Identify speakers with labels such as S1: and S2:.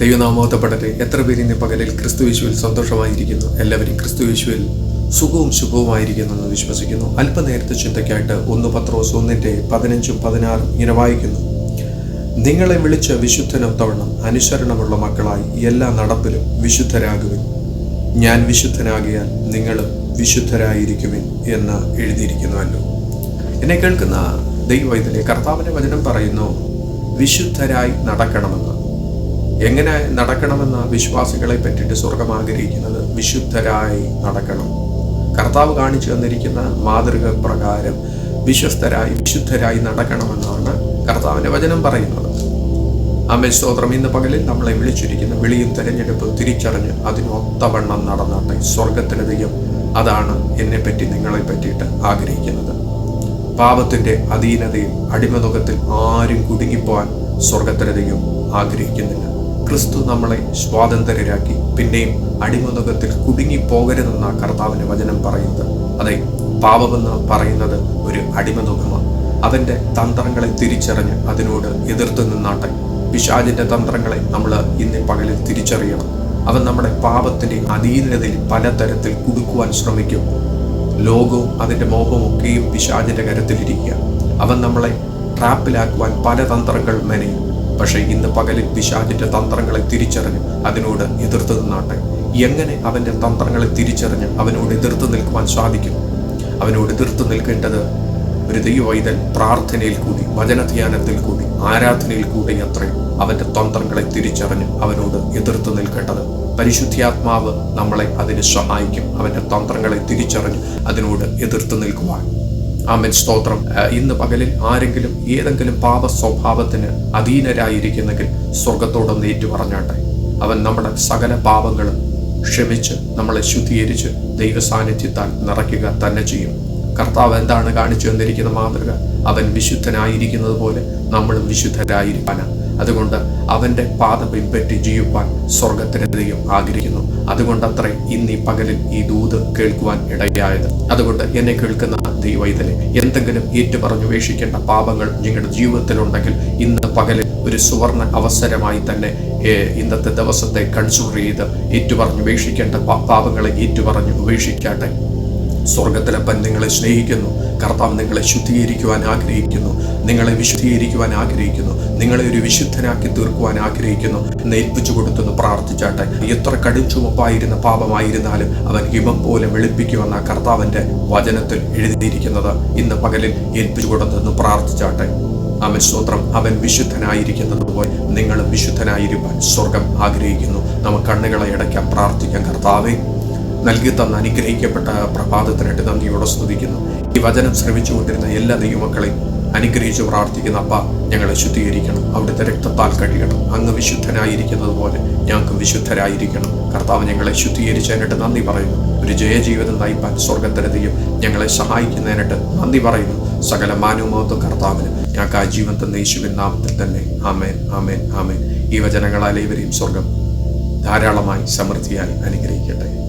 S1: ദൈവനാമോത്തപ്പെടട്ടെ. എത്ര പേര് ഇന്ന് പകലിൽ ക്രിസ്തു യേശുവിൽ സന്തോഷമായിരിക്കുന്നു? എല്ലാവരും ക്രിസ്തു യേശുവിൽ സുഖവും ശുഭവുമായിരിക്കുന്നു എന്ന് വിശ്വസിക്കുന്നു. അല്പനേരത്തെ ചിന്തയ്ക്കായിട്ട് ഒന്ന് പത്രോസ് ഒന്നിന്റെ പതിനഞ്ചും പതിനാറും ഇങ്ങനെ വായിക്കുന്നു. നിങ്ങളെ വിളിച്ച വിശുദ്ധനൊത്തവണ്ണം അനുസരണമുള്ള മക്കളായി എല്ലാ നടപ്പിലും വിശുദ്ധരാകുവിൻ. ഞാൻ വിശുദ്ധനാകിയാൽ നിങ്ങളും വിശുദ്ധരായിരിക്കുവിൻ എന്ന് എഴുതിയിരിക്കുന്നുവല്ലോ. എന്നെ കേൾക്കുന്ന ദൈവവൈദ്യ കർത്താവിന്റെ വചനം പറയുന്നു വിശുദ്ധരായി നടക്കണമെന്ന്. എങ്ങനെ നടക്കണമെന്ന വിശ്വാസികളെ പറ്റിയിട്ട് സ്വർഗം ആഗ്രഹിക്കുന്നത് വിശുദ്ധരായി നടക്കണം. കർത്താവ് കാണിച്ചു തന്നിരിക്കുന്ന മാതൃക പ്രകാരം വിശ്വസ്തരായി വിശുദ്ധരായി നടക്കണമെന്നാണ് കർത്താവിന്റെ വചനം പറയുന്നത്. അമ്മ സ്തോത്രം. ഇന്ന് പകലിൽ നമ്മളെ വിളിച്ചിരിക്കുന്ന വിളിയും തെരഞ്ഞെടുപ്പും തിരിച്ചറിഞ്ഞ് അതിനൊത്തവണ്ണം നടന്നാട്ടെ. സ്വർഗത്തിന് ദൈവം അതാണ് എന്നെപ്പറ്റി നിങ്ങളെ പറ്റിയിട്ട് ആഗ്രഹിക്കുന്നത്. പാപത്തിന്റെ അധീനതയിൽ അടിമതുഖത്തിൽ ആരും കുടുങ്ങിപ്പോവാൻ സ്വർഗത്തിന് ദൈവം ആഗ്രഹിക്കുന്നില്ല. ക്രിസ്തു നമ്മളെ സ്വാതന്ത്ര്യരാക്കി. പിന്നെയും അടിമനുഖത്തിൽ കുടുങ്ങിപ്പോകരുതെന്ന കർത്താവിന്റെ വചനം പറയുന്നത്. അതെ പാപമെന്ന് പറയുന്നത് ഒരു അടിമനുഖമാണ് അവന്റെ തന്ത്രങ്ങളെ തിരിച്ചറിഞ്ഞ് അതിനോട് എതിർത്ത് നിന്നാട്ടെ. പിശാചിന്റെ തന്ത്രങ്ങളെ നമ്മൾ ഇന്ന് പകലിൽ തിരിച്ചറിയണം. അവൻ നമ്മുടെ പാപത്തിന്റെ അധീനതയിൽ പലതരത്തിൽ കുടുക്കുവാൻ ശ്രമിക്കും. ലോകവും അതിന്റെ മോഹവും ഒക്കെയും പിശാചിന്റെ കരത്തിലിരിക്കുക. അവൻ നമ്മളെ ട്രാപ്പിലാക്കുവാൻ പല തന്ത്രങ്ങൾ മെനയും. പക്ഷേ ഇന്ന് പകലിൽ പിശാചിന്റെ തന്ത്രങ്ങളെ തിരിച്ചറിഞ്ഞ് അതിനോട് എതിർത്ത് നിന്നാട്ടെ. എങ്ങനെ അവന്റെ തന്ത്രങ്ങളെ തിരിച്ചറിഞ്ഞ് അവനോട് എതിർത്ത് നിൽക്കുവാൻ സാധിക്കും? അവനോട് എതിർത്ത് നിൽക്കേണ്ടത് ഒരു ദൈവവൈതൽ പ്രാർത്ഥനയിൽ കൂടി വചനധ്യാനത്തിൽ കൂടി ആരാധനയിൽ കൂടി അത്രയും അവന്റെ തന്ത്രങ്ങളെ തിരിച്ചറിഞ്ഞ് അവനോട് എതിർത്ത് നിൽക്കേണ്ടത്. പരിശുദ്ധിയാത്മാവ് നമ്മളെ അതിന് സഹായിക്കും. അവന്റെ തന്ത്രങ്ങളെ തിരിച്ചറിഞ്ഞ് അതിനോട് എതിർത്ത് നിൽക്കുവാൻ. ആമൻ. സ്തോത്രം. ഇന്ന് പകലിൽ ആരെങ്കിലും ഏതെങ്കിലും പാപ സ്വഭാവത്തിന് അധീനരായിരിക്കുന്നെങ്കിൽ സ്വർഗത്തോടൊന്ന് ഏറ്റു പറഞ്ഞാട്ടെ. അവൻ നമ്മുടെ സകല പാപങ്ങളും ക്ഷമിച്ച് നമ്മളെ ശുദ്ധീകരിച്ച് ദൈവ സാന്നിധ്യത്താൽ നിറയ്ക്കുക തന്നെ ചെയ്യും. കർത്താവ് എന്താണ് കാണിച്ചു തന്നിരിക്കുന്ന മാതൃക? അവൻ വിശുദ്ധനായിരിക്കുന്നത് പോലെ നമ്മളും വിശുദ്ധരായിരിക്കാനാണ്. അതുകൊണ്ട് അവന്റെ പാത പിൻപറ്റി ജീവിപ്പാൻ സ്വർഗത്തിന് ദൈവം ആഗ്രഹിക്കുന്നു. അതുകൊണ്ടത്രേ ഇന്ന് ഈ പകലിൽ ഈ ദൂത് കേൾക്കുവാൻ ഇടയായത്. അതുകൊണ്ട് എന്നെ കേൾക്കുന്ന ദൈവൈതലെ എന്തെങ്കിലും ഏറ്റുപറഞ്ഞു വേഷിക്കേണ്ട പാപങ്ങൾ നിങ്ങളുടെ ജീവിതത്തിലുണ്ടെങ്കിൽ ഇന്ന് പകലിൽ ഒരു സുവർണ അവസരമായി തന്നെ ഇന്നത്തെ ദിവസത്തെ കൺസിഡർ ചെയ്ത് ഏറ്റുപറഞ്ഞു വേഷിക്കേണ്ട പാ- പാപങ്ങളെ ഏറ്റുപറഞ്ഞു ഉപേക്ഷിക്കാട്ടെ സ്വർഗത്തിലപ്പൻ നിങ്ങളെ സ്നേഹിക്കുന്നു. കർത്താവ് നിങ്ങളെ ശുദ്ധീകരിക്കുവാൻ ആഗ്രഹിക്കുന്നു. നിങ്ങളെ വിശുദ്ധീകരിക്കുവാൻ ആഗ്രഹിക്കുന്നു. നിങ്ങളെ ഒരു വിശുദ്ധനാക്കി തീർക്കുവാൻ ആഗ്രഹിക്കുന്നു. നേൽപ്പിച്ചു കൊടുത്തെന്ന് പ്രാർത്ഥിച്ചാട്ടെ. എത്ര കടും ചുമപ്പായിരുന്ന പാപമായിരുന്നാലും അവൻ ഹിമം പോലെ വെളുപ്പിക്കുമെന്ന കർത്താവിന്റെ വചനത്തിൽ എഴുതിയിരിക്കുന്നത്. ഇന്ന് പകലിൽ ഏൽപ്പിച്ചു കൊടുത്തെന്ന് പ്രാർത്ഥിച്ചാട്ടെ. അവൻ സ്തോത്രം അവൻ വിശുദ്ധനായിരിക്കുന്നത് പോലെ നിങ്ങളും വിശുദ്ധനായിരിക്കാൻ സ്വർഗം ആഗ്രഹിക്കുന്നു. നമുക്ക് കണ്ണുകളെ അടയ്ക്കാൻ പ്രാർത്ഥിക്കാൻ കർത്താവേ. നൽകി തന്ന അനുഗ്രഹിക്കപ്പെട്ട പ്രഭാതത്തിനായിട്ട് നന്ദിയോടെ സ്തുതിക്കുന്നു. ഈ വചനം ശ്രമിച്ചുകൊണ്ടിരുന്ന എല്ലാ ദൈവമക്കളെയും അനുഗ്രഹിച്ച് പ്രാർത്ഥിക്കുന്ന അപ്പ ഞങ്ങളെ ശുദ്ധീകരിക്കണം. അവിടുത്തെ രക്തത്താൽ കഴിയണം അങ്ങ് വിശുദ്ധനായിരിക്കുന്നത് പോലെ ഞങ്ങൾക്ക് വിശുദ്ധരായിരിക്കണം. കർത്താവ് ഞങ്ങളെ ശുദ്ധീകരിച്ചതിനായിട്ട് നന്ദി പറയുന്നു. ഒരു ജയജീവിതം നയിപ്പാൻ സ്വർഗത്തിനെതിയും ഞങ്ങളെ സഹായിക്കുന്നതിനായിട്ട് നന്ദി പറയുന്നു. സകല മാനവമഹത്വം കർത്താവിന് ഞങ്ങൾക്ക് ആ ജീവൻ തന്ന യേശുവിൻ നാമത്തിൽ തന്നെ. ആമേൻ ആമേൻ ആമേൻ. ഈ വചനങ്ങളാൽ ഇവരെയും സ്വർഗം ധാരാളമായി സമൃദ്ധിയായി അനുഗ്രഹിക്കട്ടെ.